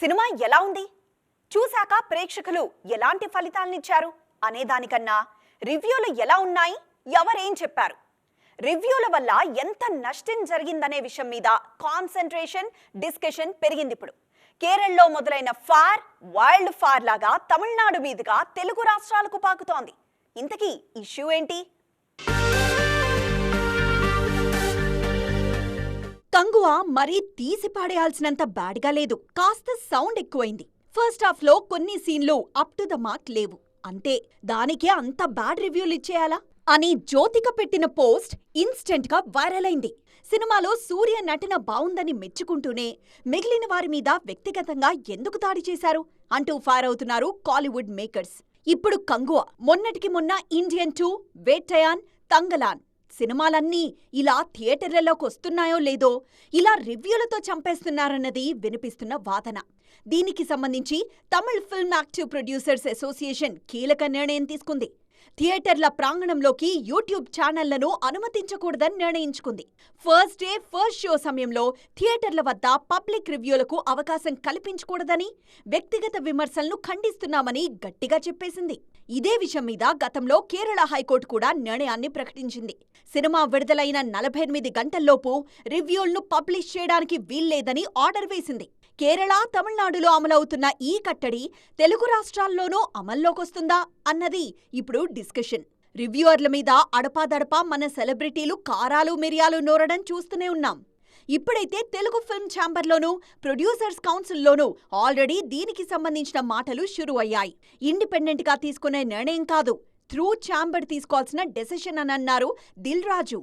Cinema ఎలా ఉంది? చూశాక ప్రేక్షకులు ఎలాంటి ఫలితాలనిచ్చారు? అనే దానికన్నా రివ్యూలు ఎలా ఉన్నాయి? ఎవరేం చెప్పారు? రివ్యూల వల్ల ఎంత నష్టం జరిగిందనే విషయం మీద కాన్సన్ట్రేషన్ డిస్కషన్ పెరిగింది ఇప్పుడు. కేరళలో మొదలైన ఫార్ వైల్డ్ ఫార్ లాగా తమిళనాడు మీదుగా తెలుగు రాష్ట్రాలకు పాకుతోంది. ఇంతకీ ఇష్యూ ఏంటి? కంగువ మరీ తీసి పాడేయాల్సినంత బ్యాడ్గా లేదు. కాస్త సౌండ్ ఎక్కువైంది. ఫస్ట్ హాఫ్లో కొన్ని సీన్లు అప్ టు ద మార్క్ లేవు. అంతే దానికే అంత బ్యాడ్ రివ్యూలు ఇచ్చేయాలా? అని జ్యోతిక పెట్టిన పోస్ట్ ఇన్స్టెంట్గా వైరల్ అయింది. సినిమాలో సూర్య నటన బావుందని మెచ్చుకుంటూనే మిగిలిన వారి మీద వ్యక్తిగతంగా ఎందుకు దాడి చేశారు? అంటూ ఫైర్ అవుతున్నారు కాలీవుడ్ మేకర్స్. ఇప్పుడు కంగువ మొన్నటికి మొన్న ఇండియన్ టూ వేటయాన్ తంగలాన్. సినిమాలన్నీ ఇలా థియేటర్లలోకి వస్తున్నాయో లేదో ఇలా రివ్యూలతో చంపేస్తున్నారన్నది వినిపిస్తున్న వాదన. దీనికి సంబంధించి Tamil film active producers association కీలక నిర్ణయం తీసుకుంది. థియేటర్ల ప్రాంగణంలోకి యూట్యూబ్ ఛానళ్ళను అనుమతించకూడదని నిర్ణయించుకుంది. ఫస్ట్ డే ఫస్ట్ షో సమయంలో థియేటర్ల వద్ద పబ్లిక్ రివ్యూలకు అవకాశం కల్పించకూడదని వ్యక్తిగత విమర్శలను ఖండిస్తున్నామని గట్టిగా చెప్పేసింది. ఇదే విషయం మీద గతంలో కేరళ హైకోర్టు కూడా నిర్ణయాన్ని ప్రకటించింది. సినిమా విడుదలైన నలభై ఎనిమిది గంటల్లోపు రివ్యూలను పబ్లిష్ చేయడానికి వీల్లేదని ఆర్డర్ వేసింది. కేరళ తమిళనాడులో అమలవుతున్న ఈ కట్టడి తెలుగు రాష్ట్రాల్లోనూ అమల్లోకొస్తుందా అన్నది ఇప్పుడు డిస్కషన్. రివ్యూవర్ల మీద అడపాదడపా మన సెలబ్రిటీలు కారాలు మిరియాలు నోరడం చూస్తూనే ఉన్నాం. ఇప్పుడైతే తెలుగు ఫిల్మ్ ఛాంబర్లోనూ ప్రొడ్యూసర్స్ కౌన్సిల్లోనూ ఆల్రెడీ దీనికి సంబంధించిన మాటలు షురు అయ్యాయి ఇండిపెండెంట్గా తీసుకునే నిర్ణయం కాదు త్రూ ఛాంబర్ తీసుకోవాల్సిన డెసిషన్ అని అన్నారు దిల్ రాజు